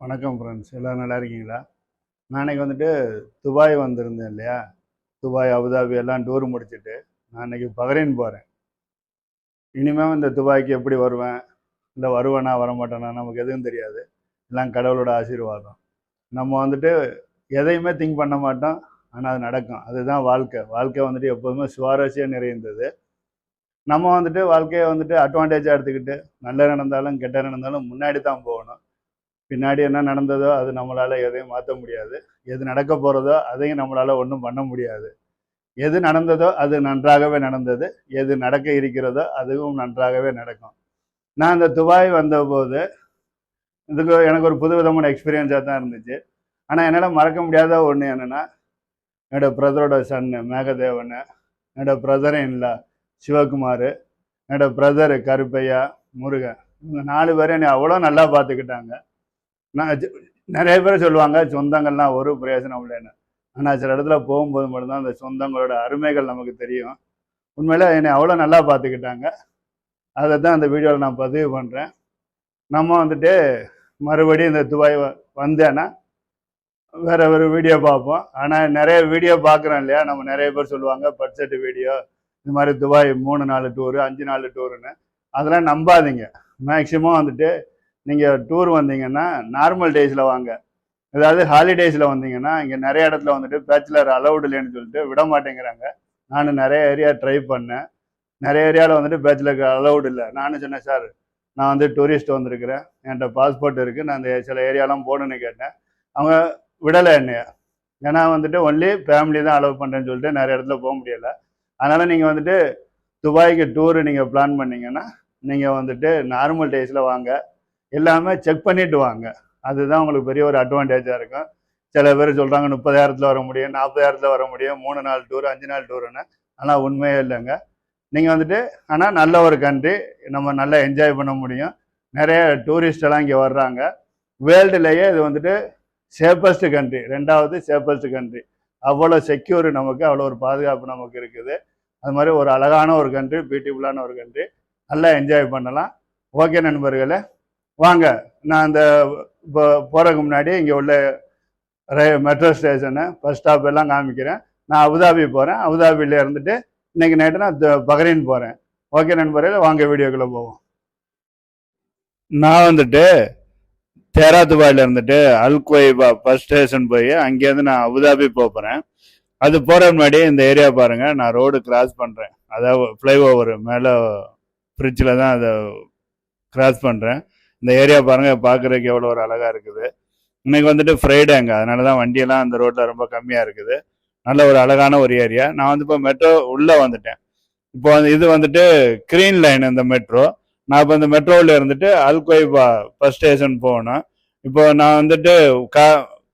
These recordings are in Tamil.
வணக்கம் ஃப்ரெண்ட்ஸ் எல்லோரும் நல்லா இருக்கீங்களா? நான் அன்னைக்கு வந்துட்டு துபாய் வந்திருந்தேன் இல்லையா? துபாய் அபுதாபி எல்லாம் டூர் முடிச்சுட்டு நான் அன்னைக்கு பஹ்ரைன் போகிறேன் இனிமேல் இந்த துபாய்க்கு எப்படி வருவேன்? இல்லை வருவேனா வரமாட்டேனா நமக்கு எதுவும் தெரியாது. எல்லாம் கடவுளோட ஆசீர்வாதம். நம்ம வந்துட்டு எதையுமே திங்க் பண்ண மாட்டோம். ஆனால் அது நடக்கும். அதுதான் வாழ்க்கை. வாழ்க்கை வந்துட்டு எப்போதுமே சுவாரஸ்யம் நிறைந்தது. நம்ம வந்துட்டு வாழ்க்கையை வந்துட்டு அட்வான்டேஜாக எடுத்துக்கிட்டு நல்ல நடந்தாலும் கெட்ட நடந்தாலும் முன்னாடி தான் போகணும். பின்னாடி என்ன நடந்ததோ அது நம்மளால் எதையும் மாற்ற முடியாது. எது நடக்க போகிறதோ அதையும் நம்மளால் ஒன்றும் பண்ண முடியாது. எது நடந்ததோ அது நன்றாகவே நடந்தது. எது நடக்க இருக்கிறதோ அதுவும் நன்றாகவே நடக்கும். நான் அந்த துபாய் வந்தபோது இதுக்கு எனக்கு ஒரு புது விதமான எக்ஸ்பீரியன்ஸாக தான் இருந்துச்சு. ஆனால் என்னால் மறக்க முடியாத ஒன்று என்னென்னா என்னோட பிரதரோட சன்னு மேகதேவன் என்னோட பிரதரும் இல்லை சிவகுமார் என்னோட பிரதர் கருப்பையா முருகன் இவங்க நாலு பேரும் என்னை அவ்வளோ நல்லா பார்த்துக்கிட்டாங்க. நான் நிறைய பேர் சொல்லுவாங்க சொந்தங்கள்லாம் ஒரு பிரயோஜனம் இல்லைன்னு. ஆனால் சில இடத்துல போகும்போது மட்டும்தான் அந்த சொந்தங்களோட அருமைகள் நமக்கு தெரியும். உண்மையில் என்னை அவ்வளோ நல்லா பார்த்துக்கிட்டாங்க. அதை தான் அந்த வீடியோவில் நான் பதிவு பண்ணுறேன் நம்ம வந்துட்டு மறுபடியும் இந்த துபாய் வ- வந்தேன்னா வேற ஒரு வீடியோ பார்ப்போம். ஆனால் நிறைய வீடியோ பார்க்குறோம் இல்லையா? நம்ம நிறைய பேர் சொல்லுவாங்க பட்ஜெட் வீடியோ இது மாதிரி துபாய் மூணு நாலு டூரு அஞ்சு நாலு டூருன்னு. அதெல்லாம் நம்பாதீங்க. மேக்சிமம் வந்துட்டு நீங்கள் டூர் வந்தீங்கன்னா நார்மல் டேஸில் வாங்க. அதாவது ஹாலிடேஸில் வந்தீங்கன்னா இங்கே நிறைய இடத்துல வந்துட்டு பேச்சுலர் அலௌடு இல்லைன்னு சொல்லிட்டு விட மாட்டேங்கிறாங்க. நான் நிறைய ஏரியா ட்ரை பண்ணேன். நிறைய ஏரியாவில் வந்துட்டு பேச்சுலருக்கு அலௌடு இல்லை. நானும் சொன்னேன் சார் நான் வந்து டூரிஸ்ட் வந்திருக்கிறேன். என்கிட்ட பாஸ்போர்ட் இருக்குது நான் அந்த சில ஏரியாலாம் போகணுன்னு கேட்டேன். அவங்க விடலை என்னைய. ஏன்னா வந்துட்டு ஒன்லி ஃபேமிலி தான் அலோவ் பண்ணுறேன்னு சொல்லிட்டு நிறைய இடத்துல போக முடியலை. அதனால் நீங்கள் வந்துட்டு துபாய்க்கு டூரு நீங்கள் பிளான் பண்ணீங்கன்னா நீங்கள் வந்துட்டு நார்மல் டேஸில் வாங்க. எல்லாமே செக் பண்ணிட்டு வாங்க. அதுதான் உங்களுக்கு பெரிய ஒரு அட்வான்டேஜாக இருக்கும். சில பேர் சொல்கிறாங்க முப்பதாயிரத்தில் வர முடியும் நாற்பதாயிரத்தில் வர முடியும் மூணு நாள் டூர் அஞ்சு நாள் டூருன்னு ஆனால் உண்மையே இல்லைங்க. நீங்கள் வந்துட்டு ஆனால் நல்ல ஒரு கண்ட்ரி நம்ம நல்லா என்ஜாய் பண்ண முடியும். நிறைய டூரிஸ்டெல்லாம் இங்கே வர்றாங்க. வேர்ல்டுலேயே இது வந்துட்டு சேஃபஸ்ட் கண்ட்ரி ரெண்டாவது சேஃபஸ்ட் கண்ட்ரி அவ்வளோ செக்யூர் நமக்கு அவ்வளோ ஒரு பாதுகாப்பு நமக்கு இருக்குது. அது மாதிரி ஒரு அழகான ஒரு கண்ட்ரி பியூட்டிஃபுல்லான ஒரு கண்ட்ரி நல்லா என்ஜாய் பண்ணலாம். ஓகே நண்பர்களே வாங்க நான் அந்த இப்போ போகிறதுக்கு முன்னாடி இங்கே உள்ள மெட்ரோ ஸ்டேஷனு பஸ் ஸ்டாப் எல்லாம் காமிக்கிறேன். நான் அபுதாபி போகிறேன் அபுதாபியில் இருந்துட்டு இன்றைக்கி நைட்டு நான் த- பஹ்ரைன் போகிறேன் ஓகே நண்பர்களே வாங்க வீடியோக்குள்ளே போவோம். நான் வந்துட்டு தேராத்துபாயில் இருந்துட்டு அல்குவைபா பஸ் ஸ்டேஷன் போய் அங்கேருந்து நான் அபுதாபி போகிறேன் அது போகிற முன்னாடி இந்த ஏரியா பாருங்கள் நான் ரோடு கிராஸ் பண்ணுறேன் அதாவது ஃப்ளைஓவர் மேலே ஃப்ரிட்ஜில் தான் அதை கிராஸ் பண்ணுறேன் இந்த ஏரியா பாருங்கள் பார்க்குறதுக்கு எவ்வளோ ஒரு அழகாக இருக்குது. இன்றைக்கி வந்துட்டு ஃப்ரைடேங்க அதனால தான் வண்டியெல்லாம் அந்த ரோட்டில் ரொம்ப கம்மியாக இருக்குது. நல்ல ஒரு அழகான ஒரு ஏரியா நான் வந்து இப்போ மெட்ரோ உள்ளே வந்துட்டேன். இப்போ வந்து இது வந்துட்டு கிரீன் லைன் இந்த மெட்ரோ நான் இப்போ இந்த மெட்ரோவில் இருந்துட்டு அல்கொய்பா பஸ் ஸ்டேஷன் போகணும். இப்போ நான் வந்துட்டு கா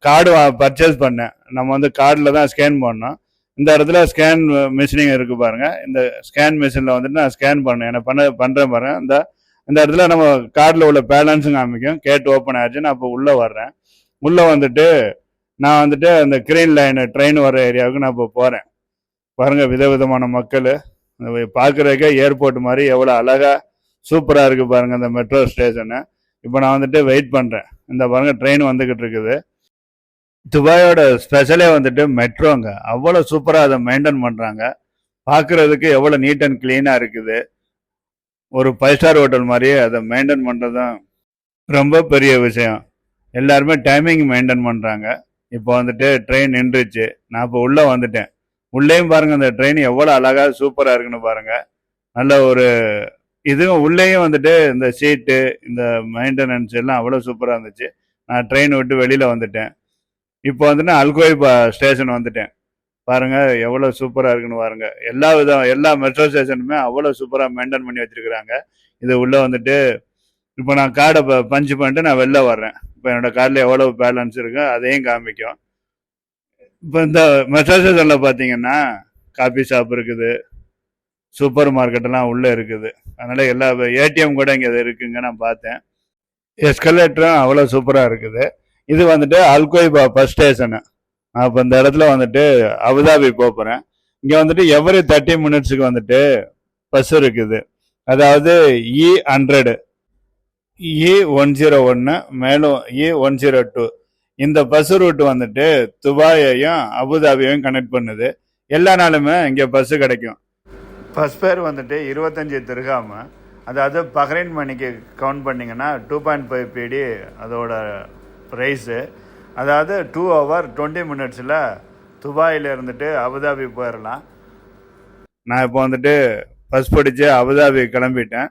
கார்டு பர்ச்சேஸ் பண்ணேன். நம்ம வந்து கார்டில் தான் ஸ்கேன் பண்ணோம். இந்த இடத்துல ஸ்கேன் மிஷினிங் இருக்குது பாருங்கள் இந்த ஸ்கேன் மிஷினில் வந்துட்டு நான் ஸ்கேன் பண்ணேன். என்ன பண்ண பண்ணுறேன் பாருங்க. இந்த இந்த இடத்துல நம்ம கார்டில் உள்ள பேலன்ஸும் காமிக்கும். கேட் ஓப்பன் ஆச்சு நான் இப்போ உள்ளே வர்றேன். உள்ளே வந்துட்டு நான் வந்துட்டு அந்த கிரீன் லைன் ட்ரெயின் வர ஏரியாவுக்கு நான் இப்போ போகிறேன் பாருங்கள் விதவிதமான மக்கள். பார்க்குறதுக்கே ஏர்போர்ட் மாதிரி எவ்வளோ அழகாக சூப்பராக இருக்குது பாருங்கள் அந்த மெட்ரோ ஸ்டேஷனு இப்போ நான் வந்துட்டு வெயிட் பண்ணுறேன் இந்த பாருங்க ட்ரெயின் வந்துக்கிட்டு இருக்குது. துபாயோட ஸ்பெஷலே வந்துட்டு மெட்ரோங்க அவ்வளோ சூப்பராக அதை மெயின்டைன் பண்ணுறாங்க பார்க்குறதுக்கு எவ்வளோ நீட் அண்ட் க்ளீனாக இருக்குது. ஒரு ஃபைவ் ஸ்டார் ஹோட்டல் மாதிரியே அதை மெயின்டைன் பண்ணுறது தான் ரொம்ப பெரிய விஷயம். எல்லாருமே டைமிங் மெயின்டைன் பண்ணுறாங்க இப்போ வந்துட்டு ட்ரெயின் நின்றுச்சு. நான் இப்போ உள்ளே வந்துட்டேன். உள்ளேயும் பாருங்கள் அந்த ட்ரெயின் எவ்வளோ அழகாக சூப்பராக இருக்குன்னு பாருங்கள் நல்ல ஒரு இதுவும் உள்ளேயும் வந்துட்டு இந்த சீட்டு இந்த மெயின்டெனன்ஸ் எல்லாம் அவ்வளோ சூப்பராக இருந்துச்சு. நான் ட்ரெயின் விட்டு வெளியில் வந்துட்டேன். இப்போ வந்துட்டு அல்கோய் ஸ்டேஷன் வந்துட்டேன். பாருங்க எவ்வளோ சூப்பராக இருக்குன்னு பாருங்க. எல்லா விதம் எல்லா மெட்ரோ ஸ்டேஷனுமே அவ்வளோ சூப்பராக மெயின்டைன் பண்ணி வச்சிருக்கிறாங்க. இது உள்ளே வந்துட்டு இப்போ நான் கார்டை பஞ்ச் பண்ணிட்டு நான் வெளில வர்றேன். இப்போ என்னோட கார்டில் எவ்வளோ பேலன்ஸ் இருக்கோ அதையும் காமிக்கும். இப்போ இந்த மெட்ரோ ஸ்டேஷனில் பார்த்தீங்கன்னா காபி ஷாப் இருக்குது. சூப்பர் மார்க்கெட்டெல்லாம் உள்ளே இருக்குது. அதனால் எல்லா ஏடிஎம் கூட இங்கே இருக்குங்க நான் பார்த்தேன். எஸ்கலேட்டரும் அவ்வளோ சூப்பராக இருக்குது. இது வந்துட்டு அல்கோய்பா பஸ் ஸ்டேஷனு நான் இப்போ இந்த இடத்துல வந்துட்டு அபுதாபி போகிறேன் இங்கே வந்துட்டு எவ்ரி தேர்ட்டி மினிட்ஸுக்கு வந்துட்டு பஸ் இருக்குது. அதாவது E hundred E one zero ஒன்று மேலும் இ ஒன் ஜீரோ டூ இந்த பஸ் ரூட் வந்துட்டு துபாயையும் அபுதாபியையும் கனெக்ட் பண்ணுது. எல்லா நாளுமே இங்கே பஸ்ஸு கிடைக்கும். பஸ் பேர் வந்துட்டு இருபத்தஞ்சி திருகாம அதாவது பஹ்ரைன் மணிக்கு கவுண்ட் பண்ணிங்கன்னா டூ பாயிண்ட் ஃபைவ் பிடி அதோட ப்ரைஸு அதாவது டூ ஹவர் டுவெண்ட்டி மினிட்ஸில் துபாயில் இருந்துட்டு அபுதாபி போயிடலாம் நான் இப்போ வந்துட்டு பஸ் பிடிச்சி அபுதாபி கிளம்பிட்டேன்.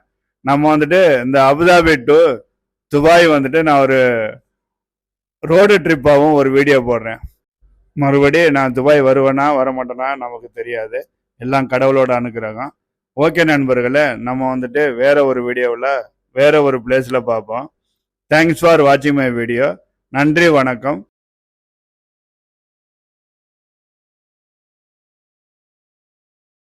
நம்ம வந்துட்டு இந்த அபுதாபி டு துபாய் வந்துட்டு நான் ஒரு ரோடு ட்ரிப்பாகவும் ஒரு வீடியோ போடுறேன். மறுபடியும் நான் துபாய் வருவேனா வர மாட்டேனா நமக்கு தெரியாது. எல்லாம் கடவுளோட அனுக்கிரகம் ஓகே நண்பர்களே நம்ம வந்துட்டு வேற ஒரு வீடியோவில் வேற ஒரு பிளேஸில் பார்ப்போம். தேங்க்ஸ் ஃபார் வாட்சிங் மை வீடியோ நன்றி வணக்கம்.